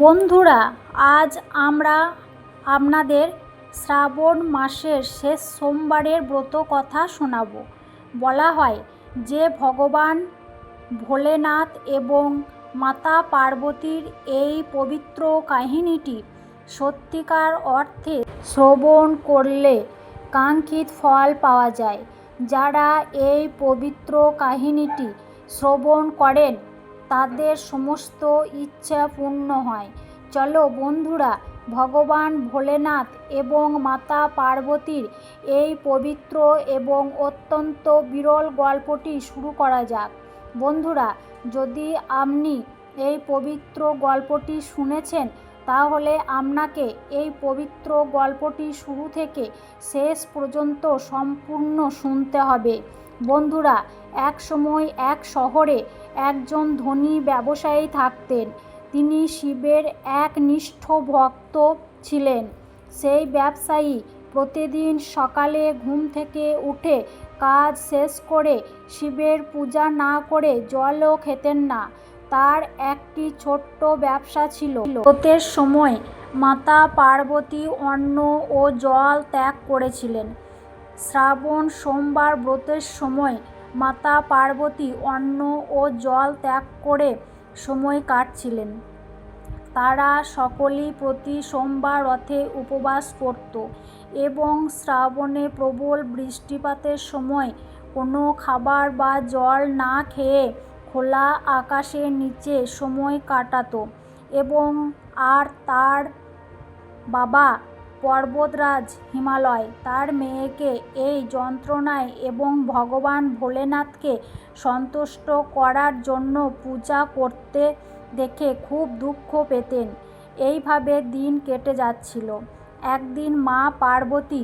বন্ধুরা, আজ আমরা আপনাদের শ্রাবণ মাসের শেষ সোমবারের ব্রত কথা শোনাব। বলা হয়, যে ভগবান ভোলেনাথ এবং মাতা পার্বতীর এই পবিত্র কাহিনীটি সত্যিকার অর্থে শ্রবণ করলে কাঙ্ক্ষিত ফল পাওয়া যায়। যারা এই পবিত্র কাহিনীটি শ্রবণ করেন তাদের সমস্ত ইচ্ছা পূর্ণ হয়। চলো বন্ধুরা, ভগবান ভোলেনাথ এবং মাতা পার্বতীর এই পবিত্র এবং অত্যন্ত বিরল গল্পটি শুরু করা যাক। বন্ধুরা, যদি আপনি এই পবিত্র গল্পটি শুনেছেন, তাহলে আপনাকে এই পবিত্র গল্পটি শুরু থেকে শেষ পর্যন্ত সম্পূর্ণ শুনতে হবে। বন্ধুরা, এক সময় এক শহরে একজন ধনী ব্যবসায়ী থাকতেন। তিনি শিবের এক নিষ্ঠ ভক্ত ছিলেন। সেই ব্যবসায়ী প্রতিদিন সকালে ঘুম থেকে উঠে কাজ শেষ করে শিবের পূজা না করে জলও খেতেন না। তার একটি ছোট্ট ব্যবসা ছিল। ব্রতের সময় মাতা পার্বতী অন্ন ও জল ত্যাগ করেছিলেন। শ্রাবণ, সোমবার ব্রতের সময় মাতা পার্বতী অন্ন ও জল ত্যাগ করে সময় কাটছিলেন। তারা সকলেই প্রতি সোমবার রথে উপবাস করত এবং শ্রাবণে প্রবল বৃষ্টিপাতের সময় কোনো খাবার বা জল না খেয়ে খোলা আকাশের নিচে সময় কাটাতো এবং আর তার বাবা পর্বতরাজ হিমালয়। তার মেয়েকে এই যন্ত্রণায় এবং ভগবান ভোলেনাথকে সন্তুষ্ট করার জন্য পূজা করতে দেখে খুব দুঃখ পেতেন। এইভাবে দিন কেটে যাচ্ছিল। একদিন মা পার্বতী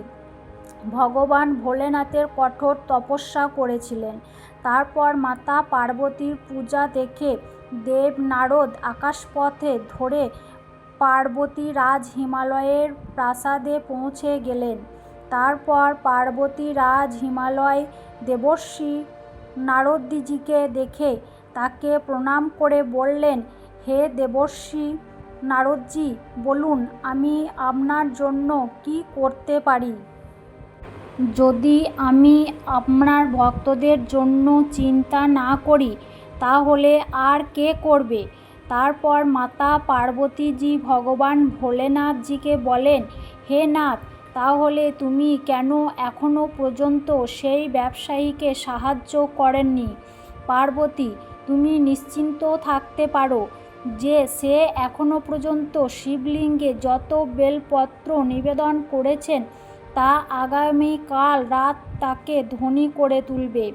ভগবান ভোলেনাথের কঠোর তপস্যা করেছিলেন। তারপর মাতা পার্বতীর পূজা দেখে দেব নারদ আকাশপথে ধরে পার্বতী রাজ হিমালয়ের প্রাসাদে পৌঁছে গেলেন। তারপর পার্বতী রাজ হিমালয় দেবর্ষি নারদজিকে দেখে তাকে প্রণাম করে বললেন, হে দেবর্ষি নারদজি, বলুন আমি আপনার জন্য কি করতে পারি? যদি আমি আপনার ভক্তদের জন্য চিন্তা না করি, তাহলে আর কে করবে? তারপর মাতা পার্বতীজি ভগবান ভোলেনাথজিকে বলেন, হে নাথ, তাহলে তুমি কেন এখনও পর্যন্ত সেই ব্যবসায়ীকে সাহায্য করেননি? পার্বতী, তুমি নিশ্চিন্ত থাকতে পারো যে সে এখনও পর্যন্ত শিবলিঙ্গে যত বেলপত্র নিবেদন করেছেন, তা আগামীকাল রাত তাকে ধনী করে তুলবে।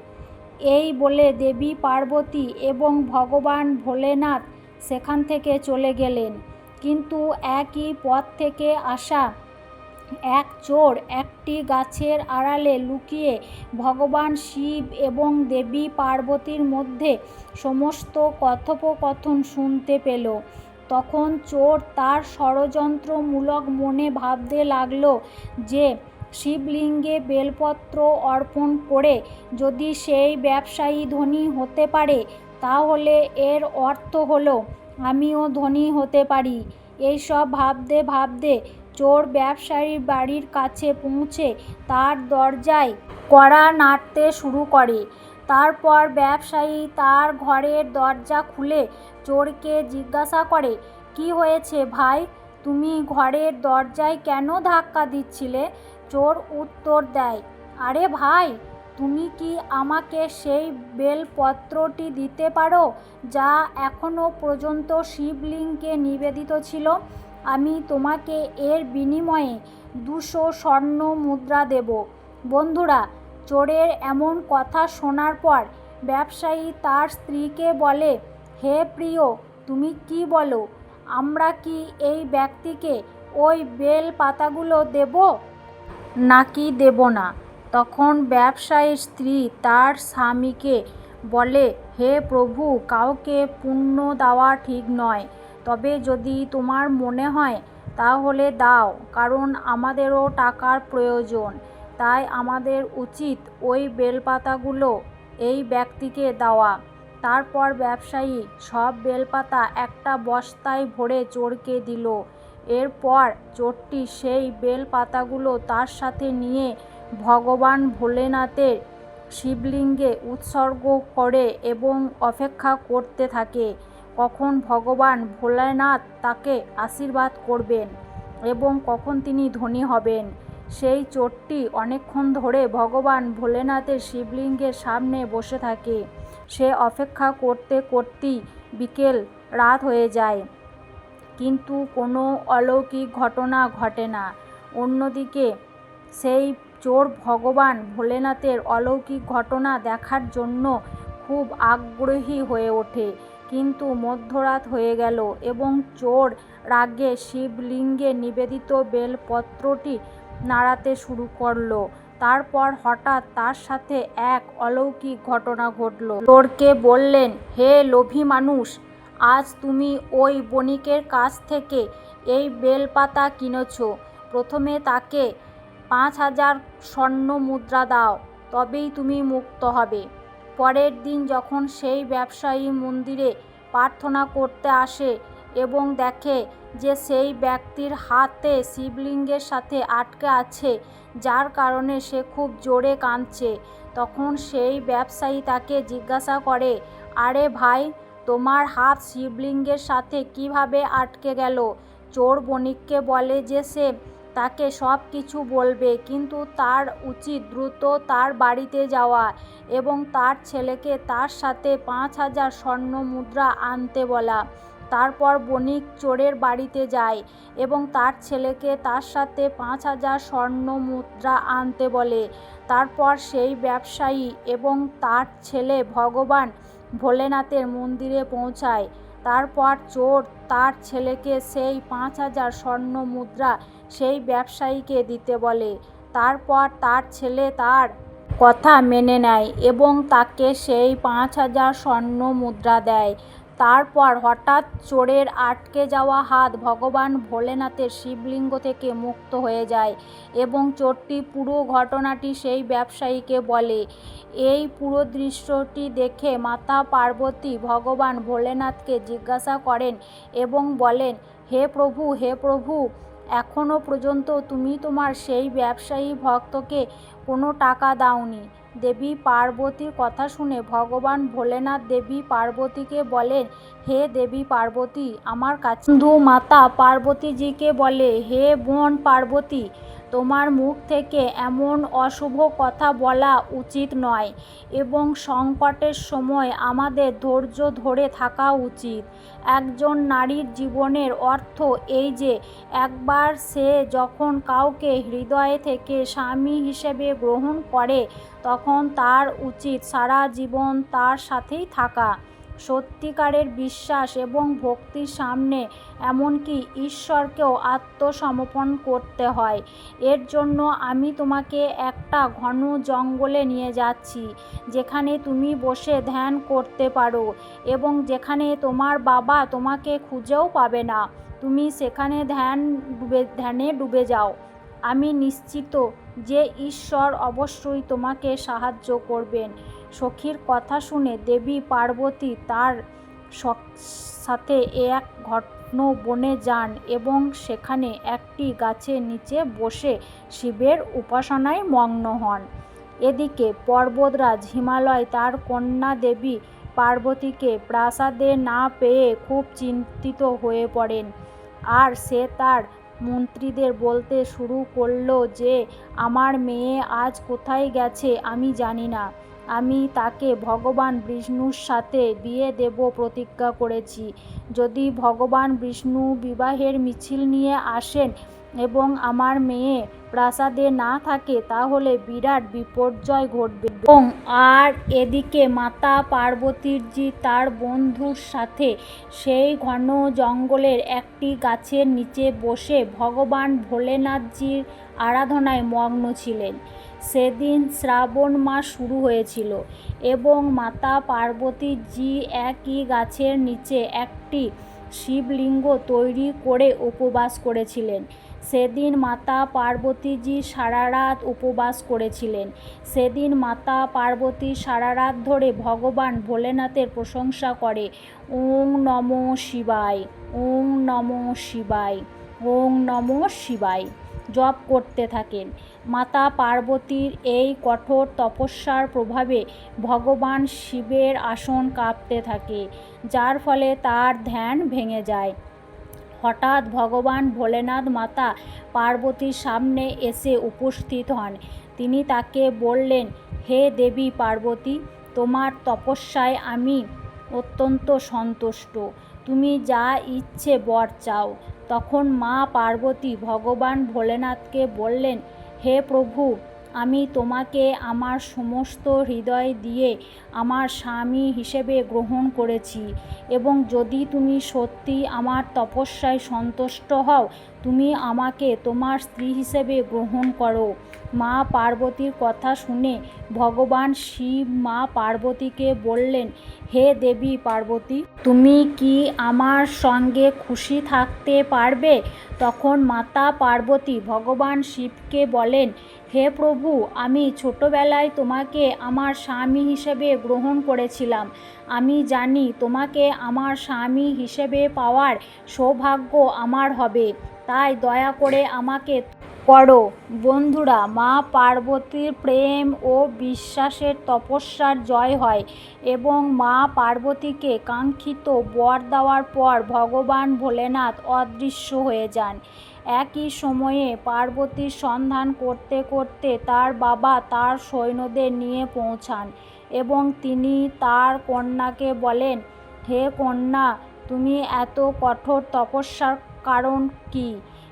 এই বলে দেবী পার্বতী এবং ভগবান ভোলেনাথ সেখান থেকে চলে গেলেন। কিন্তু একই পথ থেকে আসা এক চোর একটি গাছের আড়ালে লুকিয়ে ভগবান শিব এবং দেবী পার্বতীর মধ্যে সমস্ত কথোপকথন শুনতে পেল। তখন চোর তার ষড়যন্ত্রমূলক মনে ভাবতে লাগল যে, শিবলিঙ্গে বেলপত্র অর্পণ করে যদি সেই ব্যবসায়ী ধনী হতে পারে তাহলে এর অর্থ হলো, আমিও ধনী হতে পারি। এইসব ভাবতে ভাবতে চোর ব্যবসায়ীর বাড়ির কাছে পৌঁছে তার দরজায় কড়া নাড়তে শুরু করে। তারপর ব্যবসায়ী তার ঘরের দরজা খুলে চোরকে জিজ্ঞাসা করে, কি হয়েছে ভাই? তুমি ঘরের দরজায় কেন ধাক্কা দিচ্ছিলে? চোর উত্তর দেয়, আরে ভাই তুমি কি আমাকে সেই বেলপত্রটি দিতে পারো, যা এখনও পর্যন্ত শিবলিঙ্গে নিবেদিত ছিল? আমি তোমাকে এর বিনিময়ে দুশো স্বর্ণ মুদ্রা দেব। বন্ধুরা, চোরের এমন কথা শোনার পর ব্যবসায়ী তার স্ত্রীকে বলে, হে প্রিয়, তুমি কি বলো, আমরা কি এই ব্যক্তিকে ওই বেল পাতাগুলো দেব? নাকি দেব না। তখন ব্যবসায়ীর স্ত্রী তার স্বামীকে বলে, হে প্রভু, কাউকে পুণ্য দেওয়া ঠিক নয়। তবে যদি তোমার মনে হয়, তাহলে দাও, কারণ আমাদেরও টাকার প্রয়োজন। তাই আমাদের উচিত ওই বেলপাতাগুলো এই ব্যক্তিকে দেওয়া। তারপর ব্যবসায়ী সব বেলপাতা একটা বস্তায় ভরে চোরকে দিল। এরপর চোরটি সেই বেলপাতাগুলো তার সাথে নিয়ে ভগবান ভোলেনাথের শিবলিঙ্গে উৎসর্গ করে এবং অপেক্ষা করতে থাকে, কখন ভগবান ভোলেনাথ তাকে আশীর্বাদ করবেন এবং কখন তিনি ধনী হবেন। সেই চোরটি অনেকক্ষণ ধরে ভগবান ভোলেনাথের শিবলিঙ্গের সামনে বসে থাকে। সে অপেক্ষা করতে করতেই বিকেল রাত হয়ে যায়। কিন্তু কোনো অলৌকিক ঘটনা ঘটে না। অন্যদিকে সেই চোর ভগবান ভোলেনাথের অলৌকিক ঘটনা দেখার জন্য খুব আগ্রহী হয়ে ওঠে। কিন্তু মধ্যরাত হয়ে গেল এবং চোর রাগে শিবলিঙ্গে নিবেদিত বেলপত্রটি নাড়াতে শুরু করল। তারপর হঠাৎ তার সাথে এক অলৌকিক ঘটনা ঘটল। চোরকে বললেন, হে লোভী মানুষ, আজ তুমি ওই বণিকের কাছ থেকে এই বেলপাতা কিনেছ। প্রথমে তাকে পাঁচ হাজার স্বর্ণ মুদ্রা দাও, তবেই তুমি মুক্ত হবে। পরের দিন যখন সেই ব্যবসায়ী মন্দিরে প্রার্থনা করতে আসে এবং দেখে যে সেই ব্যক্তির হাতে শিবলিঙ্গের সাথে আটকে আছে, যার কারণে সে খুব জোরে কাঁদছে, তখন সেই ব্যবসায়ী তাকে জিজ্ঞাসা করে, আরে ভাই, তোমার হাত শিবলিঙ্গের সাথে কীভাবে আটকে গেল? চোর বণিককে বলে যে সে তাকে সব কিছু বলবে, কিন্তু তার উচিত দ্রুত তার বাড়িতে যাওয়া এবং তার ছেলেকে তার সাথে পাঁচ হাজার স্বর্ণ মুদ্রা আনতে বলা। তারপর বণিক চোরের বাড়িতে যায় এবং তার ছেলেকে তার সাথে পাঁচ হাজার স্বর্ণ মুদ্রা আনতে বলে। তারপর সেই ব্যবসায়ী এবং তার ছেলে ভগবান ভোলেনাথের মন্দিরে পৌঁছায়। তারপর চোর তার ছেলেকে সেই পাঁচ হাজার স্বর্ণ মুদ্রা সেই ব্যবসায়ীকে দিতে বলে, তারপর তার ছেলে তার কথা মেনে নেয় এবং তাকে সেই পাঁচ হাজার স্বর্ণ মুদ্রা দেয়। তারপর হঠাৎ চোরের আটকে যাওয়া হাত ভগবান ভোলেনাথের শিবলিঙ্গ থেকে মুক্ত হয়ে যায় এবং চোরটি পুরো ঘটনাটি সেই ব্যবসায়ীকে বলে। এই পুরো দৃশ্যটি দেখে মাতা পার্বতী ভগবান ভোলেনাথকে জিজ্ঞাসা করেন এবং বলেন, হে প্রভু হে প্রভু এখনও পর্যন্ত তুমি তোমার সেই ব্যবসায়ী ভক্তকে কোনো টাকা দাওনি। দেবী পার্বতীর কথা শুনে ভগবান ভোলেনাথ দেবী পার্বতীকে বলেন, হে দেবী পার্বতী, আমার কাছে মাতা পার্বতীজিকে বলে, হে বোন পার্বতী তোমার মুখ থেকে এমন অশুভ কথা বলা উচিত নয় এবং সংকটের সময় আমাদের ধৈর্য ধরে থাকা উচিত। একজন নারীর জীবনের অর্থ এই যে, একবার সে যখন কাউকে হৃদয় থেকে স্বামী হিসেবে গ্রহণ করে, তখন তার উচিত সারা জীবন তার সাথেই থাকা। সত্যিকারের বিশ্বাস এবং ভক্তির সামনে এমনকি ঈশ্বরকেও আত্মসমর্পণ করতে হয়। এর জন্য আমি তোমাকে একটা ঘন জঙ্গলে নিয়ে যাচ্ছি, যেখানে তুমি বসে ধ্যান করতে পারো এবং যেখানে তোমার বাবা তোমাকে খুঁজেও পাবে না। তুমি সেখানে ধ্যান ডুবে, ধ্যানে ডুবে যাও। আমি নিশ্চিত যে ঈশ্বর অবশ্যই তোমাকে সাহায্য করবেন। সখীর কথা শুনে দেবী পার্বতী তার সাথে এক ঘটন বনে যান এবং সেখানে একটি গাছের নিচে বসে শিবের উপাসনায় মগ্ন হন। এদিকে পর্বতরাজ হিমালয় তার কন্যা দেবী পার্বতীকে প্রাসাদে না পেয়ে খুব চিন্তিত হয়ে পড়েন। আর সে তার মন্ত্রীদের বলতে শুরু করল যে, আমার মেয়ে আজ কোথায় গেছে আমি জানি না। আমি তাকে ভগবান বিষ্ণুর সাথে বিয়ে দেব প্রতিজ্ঞা করেছি। যদি ভগবান বিষ্ণু বিবাহের মিছিল নিয়ে আসেন এবং আমার মেয়ে প্রাসাদে না থাকে, তাহলে বিরাট বিপর্যয় ঘটবে। এবং আর এদিকে মাতা পার্বতীজি তার বন্ধুর সাথে সেই ঘন জঙ্গলের একটি গাছের নিচে বসে ভগবান ভোলেনাথজির আরাধনায় মগ্ন ছিলেন। সেদিন শ্রাবণ মাস শুরু হয়েছিল এবং মাতা পার্বতীজি একই গাছের নিচে একটি শিবলিঙ্গ তৈরি করে উপবাস করেছিলেন। সেদিন মাতা পার্বতীজি সারা রাত উপবাস করেছিলেন। সেদিন মাতা পার্বতী সারা রাত ধরে ভগবান ভোলেনাথের প্রশংসা করে, ওং নমঃ শিবায়, ওং নমঃ শিবায়, ওং নমঃ শিবায়। জপ করতে থাকেন। মাতা পার্বতীর এই কঠোর তপস্যার প্রভাবে ভগবান শিবের আসন কাঁপতে থাকে, যার ফলে তার ধ্যান ভেঙে যায়। হঠাৎ ভগবান ভোলেনাথ মাতা পার্বতীর সামনে এসে উপস্থিত হন। তিনি তাকে বললেন, হে দেবী পার্বতী, তোমার তপস্যায় আমি অত্যন্ত সন্তুষ্ট। তুমি যা ইচ্ছে বর চাও। তখন মা পার্বতী ভগবান ভোলেনাথকে বললেন হে প্রভু আমি তোমাকে আমার সমস্ত হৃদয় দিয়ে আমার স্বামী হিসেবে গ্রহণ করেছি। এবং যদি তুমি সত্যি আমার তপস্যায় সন্তুষ্ট হও, তুমি আমাকে তোমার স্ত্রী হিসেবে গ্রহণ করো। মা পার্বতীর কথা শুনে ভগবান শিব মা পার্বতীকে বললেন, হে দেবী পার্বতী, তুমি কি আমার সঙ্গে খুশি থাকতে পারবে? তখন মাতা পার্বতী ভগবান শিবকে বলেন হে প্রভু, আমি ছোটবেলায় তোমাকে আমার স্বামী হিসেবে গ্রহণ করেছিলাম। আমি জানি তোমাকে আমার স্বামী হিসেবে পাওয়ার সৌভাগ্য আমার হবে। তাই দয়া করে আমাকে করো। বন্ধুরা, মা পার্বতীর প্রেম ও বিশ্বাসের তপস্যার জয় হয় এবং মা পার্বতীকে কাঙ্ক্ষিত বর দেওয়ার পর ভগবান ভোলেনাথ অদৃশ্য হয়ে যান। একই সময়ে পার্বতীর সন্ধান করতে করতে তার বাবা তার সৈন্যদের নিয়ে পৌঁছান এবং তিনি তার কন্যাকে বলেন, হে কন্যা, তুমি এত কঠোর তপস্যার কারণ কী?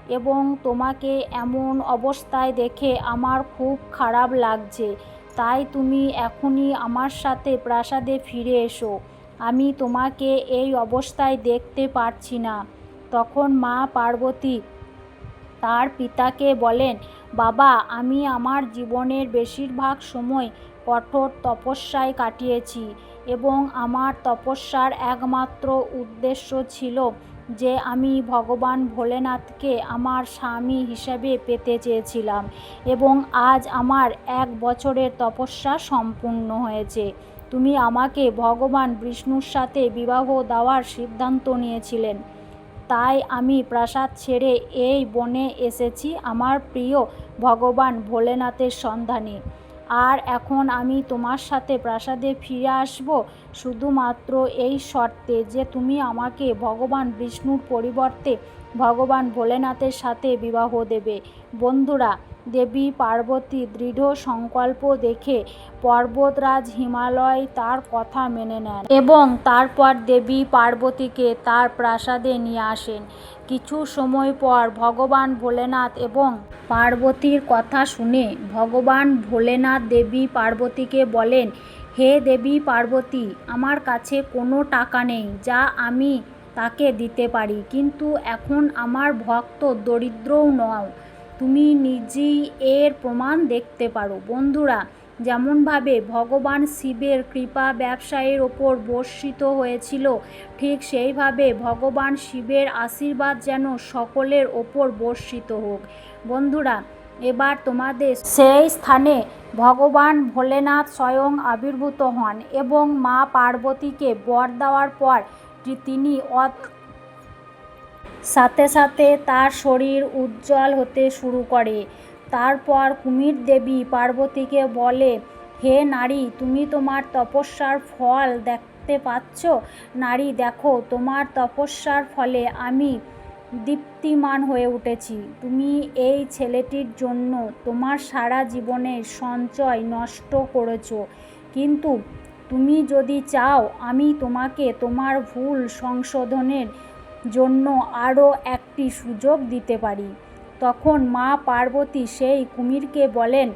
এবং তোমাকে এমন অবস্থায় দেখে আমার খুব খারাপ লাগছে। তাই তুমি এখনই আমার সাথে প্রাসাদে ফিরে এসো। আমি তোমাকে এই অবস্থায় দেখতে পারছি না। তখন মা পার্বতী তার পিতাকে বলেন, বাবা, আমি আমার জীবনের বেশিরভাগ সময় কঠোর তপস্যায় কাটিয়েছি এবং আমার তপস্যার একমাত্র উদ্দেশ্য ছিল যে আমি ভগবান ভোলেনাথকে আমার স্বামী হিসেবে পেতে চেয়েছিলাম এবং আজ আমার এক বছরের তপস্যা সম্পূর্ণ হয়েছে। তুমি আমাকে ভগবান বিষ্ণুর সাথে বিবাহ দেওয়ার সিদ্ধান্ত নিয়েছিলেন। তাই আমি প্রাসাদ ছেড়ে এই বনে এসেছি আমার প্রিয় ভগবান ভোলেনাথের সন্ধানে। আর এখন আমি তোমার সাথে প্রাসাদে ফিরে আসব শুধুমাত্র এই শর্তে যে তুমি আমাকে ভগবান বিষ্ণুর পরিবর্তে ভগবান ভোলেনাথের সাথে বিবাহ দেবে। বন্ধুরা দেবী, পার্বতী দৃঢ় সংকল্প দেখে পর্বতরাজ হিমালয় তার কথা মেনে নেন এবং তারপর দেবী পার্বতীকে তার প্রাসাদে নিয়ে আসেন। কিছু সময় পর ভগবান ভোলেনাথ এবং পার্বতীর কথা শুনে ভগবান ভোলেনাথ দেবী পার্বতীকে বলেন, হে দেবী পার্বতী, আমার কাছে কোনো টাকা নেই, যা আমি তাকে দিতে পারি, কিন্তু এখন আমার ভক্ত দরিদ্রও নও। তুমি নিজেই এর প্রমাণ দেখতে পারো। বন্ধুরা, যেমনভাবে ভগবান শিবের কৃপা ব্যবসায়ের ওপর বর্ষিত হয়েছিল, ঠিক সেইভাবে ভগবান শিবের আশীর্বাদ যেন সকলের ওপর বর্ষিত হোক। বন্ধুরা, এবার তোমাদের সেই স্থানে ভগবান ভোলেনাথ স্বয়ং আবির্ভূত হন এবং মা পার্বতীকে বর দেওয়ার পর তিনি সাথে সাথে তার শরীর উজ্জ্বল হতে শুরু করে। তারপর কুমির দেবী পার্বতীকে বলে, হে নারী, তুমি তোমার তপস্যার ফল দেখতে পাচ্ছ? নারী, দেখো, তোমার তপস্যার ফলে আমি দীপ্তিমান হয়ে উঠেছি। তুমি এই ছেলেটির জন্য তোমার সারা জীবনের সঞ্চয় নষ্ট করেছ। কিন্তু তুমি যদি চাও, আমি তোমাকে তোমার ভুল সংশোধনের জন্য আরও একটি সুযোগ দিতে পারি। তখন মা পার্বতী সেই কুমিরকে বলেন,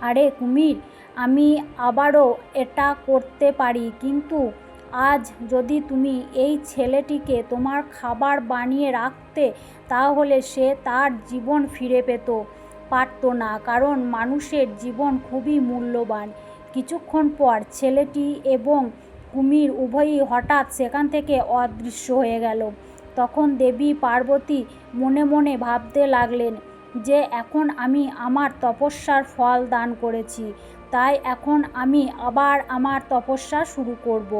আরে কুমির, আমি আবারও এটা করতে পারি, কিন্তু আজ যদি তুমি এই ছেলেটিকে তোমার খাবার বানিয়ে রাখতে, তাহলে সে তার জীবন ফিরে পেত। পারত না, কারণ মানুষের জীবন খুবই মূল্যবান। কিছুক্ষণ পর ছেলেটি এবং কুমির উভয়ই হঠাৎ সেখান থেকে অদৃশ্য হয়ে গেল তখন দেবী পার্বতী মনে মনে ভাবতে লাগলেন যে এখন আমি আমার তপস্যার ফল দান করেছি, তাই এখন আমি আবার আমার তপস্যা শুরু করব।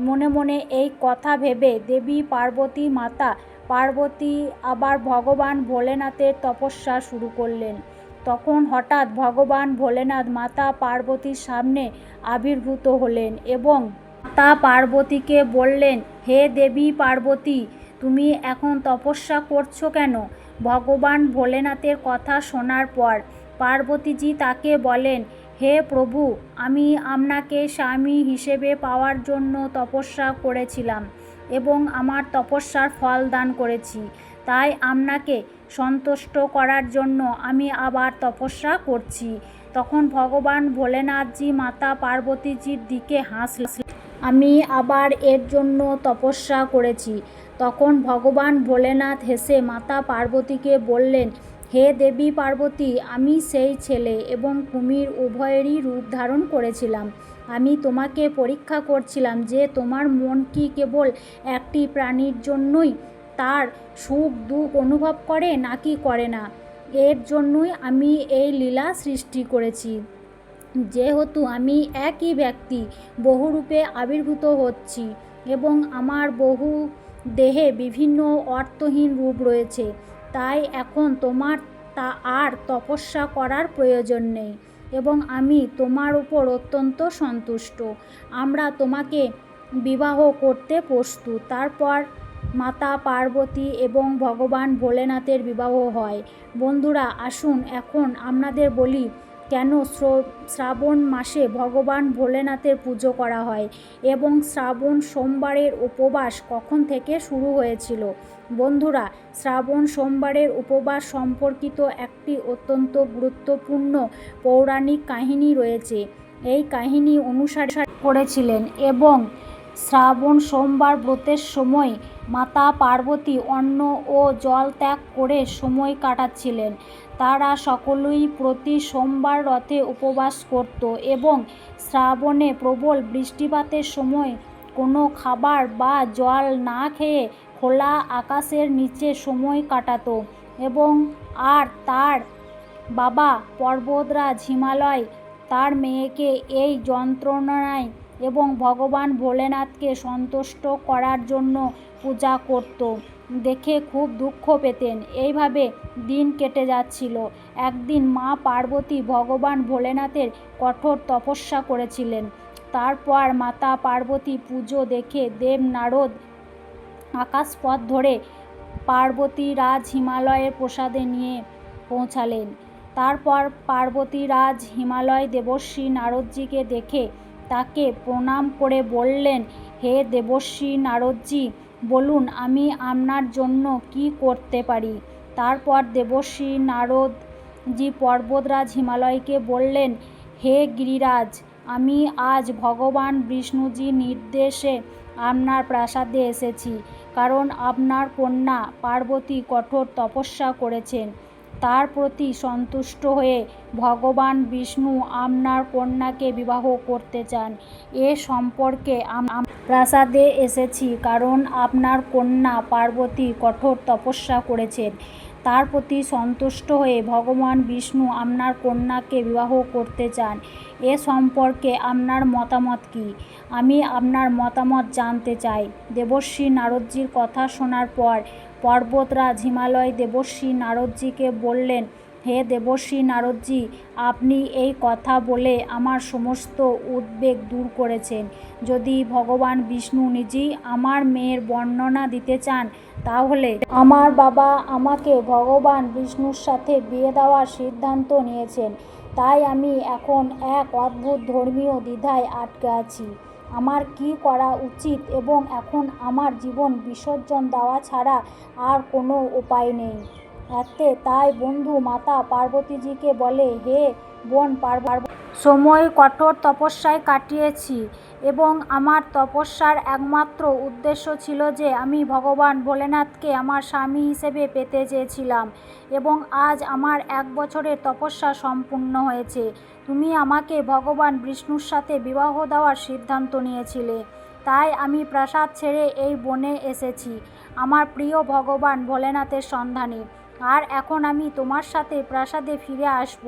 মনে মনে এই কথা ভেবে দেবী পার্বতী মাতা পার্বতী আবার ভগবান ভোলেনাথের তপস্যা শুরু করলেন তখন হঠাৎ ভগবান ভোলেনাথ মাতা পার্বতীর সামনে আবির্ভূত হলেন এবং মাতা পার্বতীকে বললেন, হে দেবী পার্বতী, তুমি এখন তপস্যা করছ কেন? ভগবান ভোলেনাথের কথা শোনার পর পার্বতীজি তাকে বলেন, হে প্রভু, আমি আপনাকে স্বামী হিসেবে পাওয়ার জন্য তপস্যা করেছিলাম এবং আমার তপস্যার ফল দান করেছি। তাই আপনাকে সন্তুষ্ট করার জন্য আমি আবার তপস্যা করছি। তখন ভগবান ভোলেনাথজি মাতা পার্বতীজির দিকে হাসলেন আমি আবার এর জন্য তপস্যা করেছি। তখন ভগবান ভোলেনাথ হেসে মাতা পার্বতীকে বললেন, হে দেবী পার্বতী, আমি সেই ছেলে এবং কুমির উভয়েরই রূপ ধারণ করেছিলাম। আমি তোমাকে পরীক্ষা করছিলাম যে তোমার মন কি কেবল একটি প্রাণীর জন্যই তার সুখ দুঃখ অনুভব করে নাকি করে না। এর জন্যই আমি এই লীলা সৃষ্টি করেছি। যেহেতু আমি একই ব্যক্তি, বহুরূপে আবির্ভূত হচ্ছি এবং আমার বহু দেহে বিভিন্ন অর্থহীন রূপ রয়েছে, তাই এখন তোমার তা আর তপস্যা করার প্রয়োজন নেই এবং আমি তোমার উপর অত্যন্ত সন্তুষ্ট। আমরা তোমাকে বিবাহ করতে প্রস্তুত, তারপর মাতা পার্বতী এবং ভগবান ভোলেনাথের বিবাহ হয়। বন্ধুরা, আসুন এখন আপনাদের বলি, কেন শ্রাবণ মাসে ভগবান ভোলেনাথের পুজো করা হয় এবং শ্রাবণ সোমবারের উপবাস কখন থেকে শুরু হয়েছিল? বন্ধুরা, শ্রাবণ সোমবারের উপবাস সম্পর্কিত একটি অত্যন্ত গুরুত্বপূর্ণ পৌরাণিক কাহিনী রয়েছে। এই কাহিনী অনুসারে করেছিলেন এবং শ্রাবণ সোমবার ব্রতের সময় মাতা পার্বতী অন্ন ও জল ত্যাগ করে সময় কাটাচ্ছিলেন। তারা সকলেই প্রতি সোমবার রথে উপবাস করত এবং শ্রাবণে প্রবল বৃষ্টিপাতের সময় কোনো খাবার বা জল না খেয়ে খোলা আকাশের নিচে সময় কাটাতো এবং আর তার বাবা পর্বতরাজ হিমালয় তার মেয়েকে এই যন্ত্রণায় এবং ভগবান ভোলেনাথকে সন্তুষ্ট করার জন্য পূজা করত। দেখে খুব দুঃখ পেতেন। এইভাবে দিন কেটে যাচ্ছিল। একদিন মা পার্বতী ভগবান ভোলেনাথের কঠোর তপস্যা করেছিলেন। তারপর মাতা পার্বতী পুজো দেখে দেব নারদ আকাশপথ ধরে পার্বতী রাজ হিমালয়ের প্রসাদে নিয়ে পৌঁছালেন। তারপর পার্বতী রাজ হিমালয় দেবশ্রী নারদজিকে দেখে তাকে প্রণাম করে বললেন, হে দেবশ্রী নারদজি, বলুন আমি আপনার জন্য কি করতে পারি? তারপর দেবশ্রী নারদজি পর্বতরাজ হিমালয়কে বললেন, হে গিরিরাজ, আমি আজ ভগবান বিষ্ণুজির নির্দেশে আপনার প্রাসাদে এসেছি, কারণ আপনার কন্যা পার্বতী কঠোর তপস্যা করেছেন। তার প্রতি সন্তুষ্ট হয়ে ভগবান বিষ্ণু আপনার কন্যাকে বিবাহ করতে চান। এ সম্পর্কে প্রাসাদে এসেছি কারণ আপনার কন্যা পার্বতী কঠোর তপস্যা করেছেন। তার প্রতি সন্তুষ্ট হয়ে ভগবান বিষ্ণু আপনার কন্যাকে বিবাহ করতে চান। এ সম্পর্কে আপনার মতামত কী? আমি আপনার মতামত জানতে চাই। দেবশ্রী নারদজির কথা শোনার পর পর্বতরাজ হিমালয় দেবশ্রী নারদজিকে বললেন, হে দেবশ্রী নারদজি, আপনি এই কথা বলে আমার সমস্ত উদ্বেগ দূর করেছেন। যদি ভগবান বিষ্ণু নিজেই আমার মেয়ের বর্ণনা দিতে চান, তাহলে আমার বাবা আমাকে ভগবান বিষ্ণুর সাথে বিয়ে দেওয়ার সিদ্ধান্ত নিয়েছেন। তাই আমি এখন এক অদ্ভুত ধর্মীয় দ্বিধায় আটকে আছি। আমার কি করা উচিত এবং এখন আমার জীবন বিসর্জন দেওয়া ছাড়া আর কোনো উপায় নেই। এতে তাই বন্ধু মাতা পার্বতীজিকে বলে, হে বোন পার্ব সময় কঠোর তপস্যায় কাটিয়েছি এবং আমার তপস্যার একমাত্র উদ্দেশ্য ছিল যে আমি ভগবান ভোলেনাথকে আমার স্বামী হিসেবে পেতে চেয়েছিলাম এবং আজ আমার এক বছরের তপস্যা সম্পূর্ণ হয়েছে। তুমি আমাকে ভগবান বিষ্ণুর সাথে বিবাহ দেওয়ার সিদ্ধান্ত নিয়েছিলে। তাই আমি প্রাসাদ ছেড়ে এই বনে এসেছি, আমার প্রিয় ভগবান ভোলেনাথের সন্ধানে। আর এখন আমি তোমার সাথে প্রাসাদে ফিরে আসব।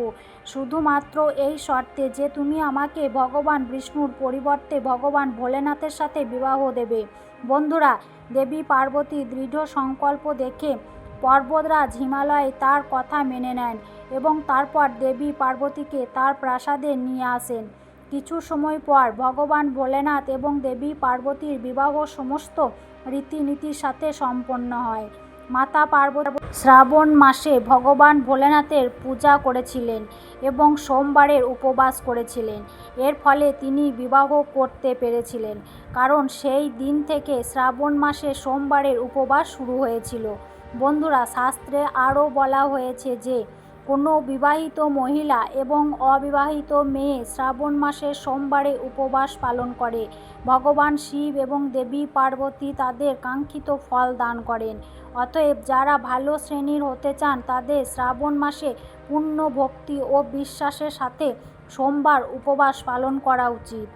শুধুমাত্র এই শর্তে যে তুমি আমাকে ভগবান বিষ্ণুর পরিবর্তে ভগবান ভোলেনাথের সাথে বিবাহ দেবে। বন্ধুরা, দেবী পার্বতী দৃঢ় সংকল্প দেখে পর্বতরাজ হিমালয়ে তার কথা মেনে নেন এবং তারপর দেবী পার্বতীকে তার প্রাসাদে নিয়ে আসেন। কিছু সময় পর ভগবান ভোলেনাথ এবং দেবী পার্বতীর বিবাহ সমস্ত রীতিনীতির সাথে সম্পন্ন হয়। মাতা পার্বতী শ্রাবণ মাসে ভগবান ভোলেনাথের পূজা করেছিলেন এবং সোমবারের উপবাস করেছিলেন। এর ফলে তিনি বিবাহ করতে পেরেছিলেন। কারণ সেই দিন থেকে শ্রাবণ মাসে সোমবারের উপবাস শুরু হয়েছিল। বন্ধুরা, শাস্ত্রে আরও বলা হয়েছে যে কোনো বিবাহিত মহিলা এবং অবিবাহিত মেয়ে শ্রাবণ মাসের সোমবারে উপবাস পালন করে। ভগবান শিব এবং দেবী পার্বতী তাদের কাঙ্ক্ষিত ফল দান করেন। অতএব যারা ভালো শ্রেণির হতে চান, তাদের শ্রাবণ মাসে পূর্ণ ভক্তি ও বিশ্বাসের সাথে সোমবার উপবাস পালন করা উচিত।